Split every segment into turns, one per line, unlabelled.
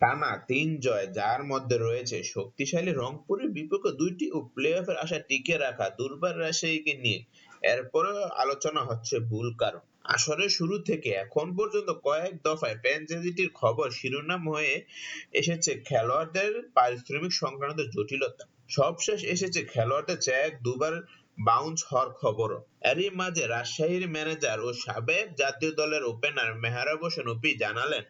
টানা তিন জয়, যার মধ্যে রয়েছে শক্তিশালী রংপুরের বিপক্ষে দুইটি ও প্লে অফের আশা টিকে রাখা দুর্বার রাজশাহীকে নিয়ে। এরপরেও আলোচনা হচ্ছে ভুল কারণ। আসরের শুরু থেকে এখন পর্যন্ত কয়েক দফায় ফ্র্যাঞ্চাইজিটির খবর শিরোনাম হয়ে এসেছে খেলোয়াড়দের পারিশ্রমিক সংক্রান্ত জটিলতা। সবশেষ এসেছে খেলোয়াড়দের চেক দুবার বাউন্স হওয়ার খবরও এরই মাঝে রাজশাহীর ম্যানেজার ও সাবেক জাতীয় দলের ওপেনার মেহরাব হোসেন ওপি জানালেন,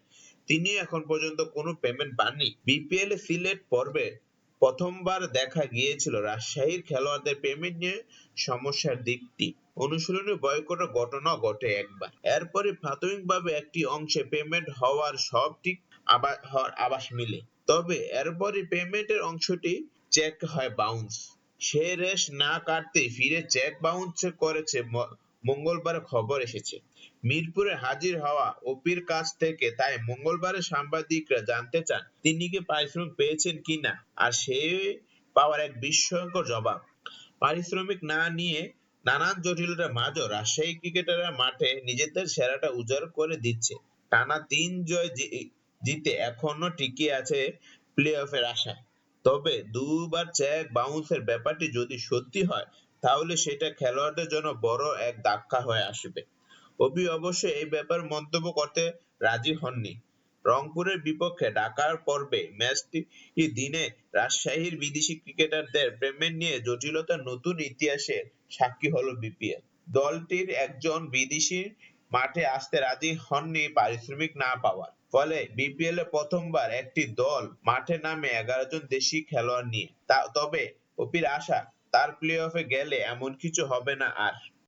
তিনি এখন পর্যন্ত কোনো পেমেন্ট পাননি। বিপিএল সিলেট পর্বে প্রথমবার দেখা গিয়েছিল রাজশাহীর খেলোয়াড়দের পেমেন্ট নিয়ে সমস্যার দিকটি। অনুশীলনী বয়কটের ঘটনা ঘটে একবার। এরপরে প্রাথমিকভাবে একটি অংশে পেমেন্ট হওয়ার সব ঠিক আবা- হওয়ার মিলে। তবে এরপরে পেমেন্টের অংশটি চেক হয় বাউন্স সে রেশ না কাটতে ফিরে চেক বাউন্স করেছে মঙ্গলবার খবর এসেছে। মিরপুরে হাজির হওয়া ওপির কাছ থেকে তাই মঙ্গলবারে সাংবাদিকরা জানতে চান তিনি কি পারিশ্রমিক পেয়েছেন কিনা আর সে পাওয়ার এক বিস্ময়কর জবাব। পারিশ্রমিক না নিয়ে নানান জটিলতার মাঝেও রাজশাহী ক্রিকেটাররা মাঠে নিজেদের সেরাটা উজাড় করে দিচ্ছে। টানা তিন জয় জিতে এখনও টিকে আছে প্লে অফের আশায়। তবে দুবার চেক বাউন্সের ব্যাপারটি যদি সত্যি হয়, তাহলে সেটা খেলোয়াড়দের জন্য বড় এক ধাক্কা হয়ে আসবে। অভি অবশ্য এই ব্যাপারে মন্তব্য করতে রাজি হননি। রংপুরের বিপক্ষে ঢাকার পর্বে ম্যাচটি দিনে রাজশাহীর বিদেশি ক্রিকেটারদের পেমেন্ট নিয়ে জটিলতার নতুন ইতিহাসের সাক্ষী হলো বিপিএল। দলটির একজন বিদেশি মাঠে আসতে রাজি হননি পারিশ্রমিক না পাওয়ার। ফলে বিপিএল এ প্রথমবার একটি দল মাঠে নামে এগারো জন দেশি খেলোয়াড় নিয়ে। তবে অপির আশা, তার প্লে অফে গেলে এমন কিছু হবে না আর।